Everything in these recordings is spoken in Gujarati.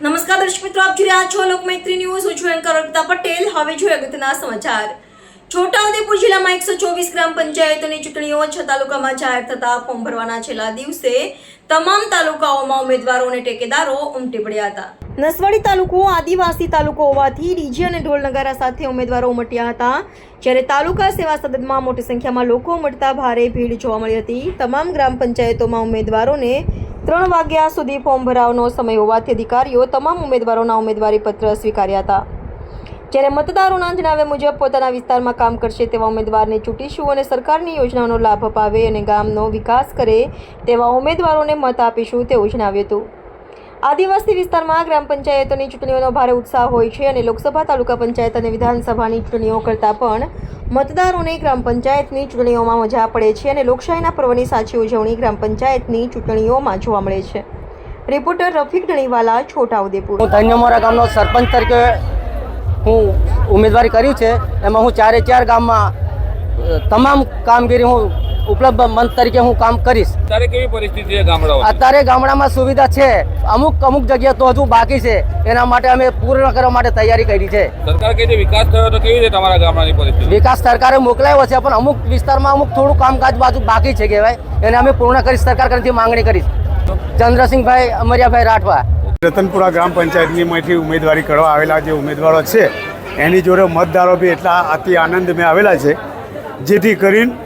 નમસ્કાર દર્શક મિત્રો, આપ જોઈ રહ્યા છો લોકમૈત્રી ન્યૂઝ. હું છું એન્કર પટેલ. હવે જોઈએ અગત્યના સમાચાર. છોટાઉદેપુર જિલ્લામાં એકસો ચોવીસ ગ્રામ પંચાયતોની ચૂંટણીઓ છ તાલુકામાં જાહેર થતા ફોર્મ ભરવાના છેલ્લા દિવસે તમામ તાલુકાઓમાં ઉમેદવારો અને ટેકેદારો ઉમટી પડ્યા હતા. નસવાડી તાલુકો, આદિવાસી તાલુકો હોવાથી ડીજે અને ઢોલ નગારા સાથે ઉમેદવારો ઉમટ્યા હતા. જ્યારે તાલુકા સેવા સદનમાં મોટી સંખ્યામાં લોકો ઉમટતા ભારે ભીડ જોવા મળી હતી. તમામ ગ્રામ પંચાયતોમાં ઉમેદવારોને ત્રણ વાગ્યા સુધી ફોર્મ ભરાવવાનો સમય હોવાથી અધિકારીઓ તમામ ઉમેદવારોના ઉમેદવારી પત્ર સ્વીકાર્યા હતા. જ્યારે મતદારોના જણાવ્યા મુજબ પોતાના વિસ્તારમાં કામ કરશે તેવા ઉમેદવારને ચૂંટીશું અને સરકારની યોજનાનો લાભ અપાવે અને ગામનો વિકાસ કરે તેવા ઉમેદવારોને મત આપીશું તેવું જણાવ્યું હતું. આદિવાસી વિસ્તારમાં ગ્રામ પંચાયતોની ચૂંટણીઓનો ભારે ઉત્સાહ હોય છે અને લોકસભા, તાલુકા પંચાયત અને વિધાનસભાની ચૂંટણીઓ કરતાં પણ મતદારોને ગ્રામ પંચાયતની ચૂંટણીઓમાં મજા પડે છે અને લોકશાહીના પર્વની સાચી ઉજવણી ગ્રામ પંચાયતની ચૂંટણીઓમાં જોવા મળે છે. રિપોર્ટર રફીક ડણીવાલા છોટાઉદેપુર ધન્યમોરા ગામનો સરપંચ તરીકે હું ઉમેદવારી કર્યું છે એમાં હું ચારે ચાર ગામમાં તમામ કામગીરી હું ઉપલબ્ધ મંચ તરીકે હું કામ કરીશ. અત્યારે કેવી પરિસ્થિતિ છે ગામડાઓ અત્યારે ગામડામાં સુવિધા છે. અમુક અમુક જગ્યા તો હજુ બાકી છે. એના માટે અમે પૂર્ણ કરવા માટે તૈયારી કરી છે. સરકાર કે જે વિકાસ થયો તો કેવી છે તમારા ગામડાની પરિસ્થિતિ? વિકાસ સરકારે મોકલાવ્યો છે પણ અમુક વિસ્તારમાં અમુક થોડું કામકાજ બાજુ બાકી છે કહેવાય. એને અમે પૂર્ણ કરીશ સરકાર કરીથી માંગણી કરીશ. ચંદ્રસિંહભાઈ અમરિયાભાઈ રાઠવા. રતનપુરા ગ્રામ પંચાયતનીમાંથી ઉમેદવારી કરવા આવેલા જે ઉમેદવારો છે, એની જોડે મતદારો બી એટલા અતિ આનંદમાં આવેલા છે, જેથી કરીને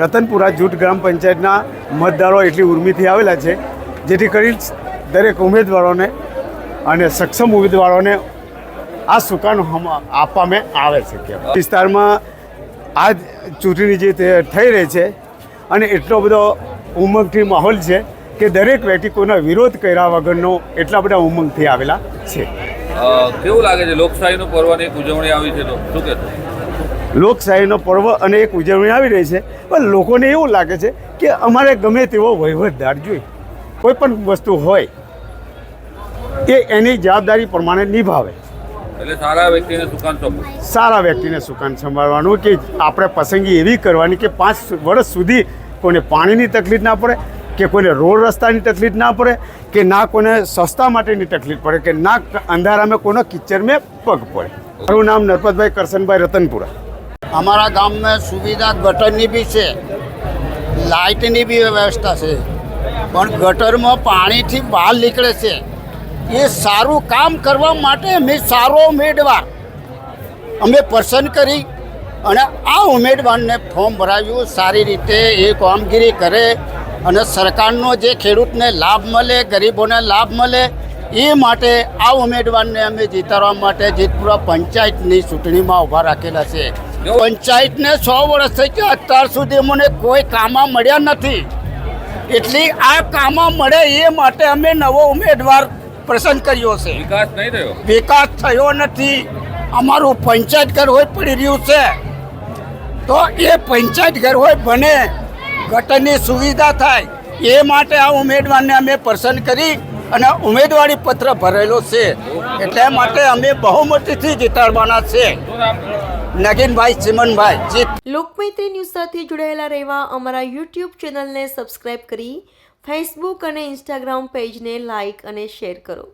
રતનપુરા જૂથ ગ્રામ પંચાયતના મતદારો એટલી ઉર્મિથી આવેલા છે, જેથી કરીને દરેક ઉમેદવારોને અને સક્ષમ ઉમેદવારોને આ સુકાન આપવામાં આવે છે. વિસ્તારમાં આ ચૂંટણી જે થઈ રહી છે, અને એટલો બધો ઉમંગથી માહોલ છે કે દરેક વ્યક્તિ કોઈના વિરોધ કર્યા વગરનો એટલા બધા ઉમંગથી આવેલા છે. કેવું લાગે છે? લોકશાહીનું પર્વની એક ઉજવણી આવી છે તો? શું કહેતો લોકશાહીનો પર્વ અને એક ઉજવણી આવી રહી છે. પણ લોકોને એવું લાગે છે કે અમારે ગમે તેવો વહીવટદાર જોઈએ. કોઈ પણ વસ્તુ હોય એ એની જવાબદારી પ્રમાણે નિભાવે. એટલે સારા વ્યક્તિને સુકાન સોંપવું સારા વ્યક્તિને સુકાન સંભાળવાનું કે આપણે પસંદગી એવી કરવાની કે પાંચ વર્ષ સુધી કોઈને પાણીની તકલીફ ના પડે કે કોઈને રોડ રસ્તાની તકલીફ ના પડે, કે ના કોને સસ્તા માટેની તકલીફ પડે, કે ના અંધારામાં કોઈનો કિચડમાં પગ પડે. મારું નામ નરપતભાઈ કરશનભાઈ રતનપુરા. અમારા ગામમાં સુવિધા ગટરની બી છે, લાઇટની બી વ્યવસ્થા છે, પણ ગટરમાં પાણીથી બહાર નીકળે છે. એ સારું કામ કરવા માટે અમે સારો ઉમેદવાર. અમે પસંદ કરી અને આ ઉમેદવારને ફોર્મ ભરાવ્યું, સારી રીતે એ કામગીરી કરે અને સરકારનો જે ખેડૂતને લાભ મળે ગરીબોને લાભ મળે એ માટે આ ઉમેદવારને અમે જીતાડવા માટે જીતપુરા પંચાયતની ચૂંટણીમાં ઊભા રાખેલા છે. પંચાયતને સો વર્ષ થઈ ગયા અત્યાર સુધી મને કોઈ કામમાં મળ્યા નથી. એટલી આ કામમાં મળે એ માટે અમે નવો ઉમેદવાર પસંદ કર્યો છે. વિકાસ નહીં થયો? વિકાસ થયો નથી. અમારું પંચાયત ઘર હોય પડી રહ્યું છે. તો એ પંચાયત ઘર હોય બને ગટરની સુવિધા થાય એ માટે આ ઉમેદવારને અમે પસંદ કરી અને ઉમેદવારી પત્ર ભરેલો છે. એટલે માટે અમે બહુમતીથી જીતાડવાના છે. નગીનભાઈ, ચિમનભાઈ, જીત. લોકમૈત્રી ન્યૂઝ સાથે જોડાયેલા રહેવા અમારા યુટ્યુબ ચેનલને સબસ્ક્રાઇબ કરી, ફેસબુક અને ઇન્સ્ટાગ્રામ પેજને લાઇક અને શેર કરો.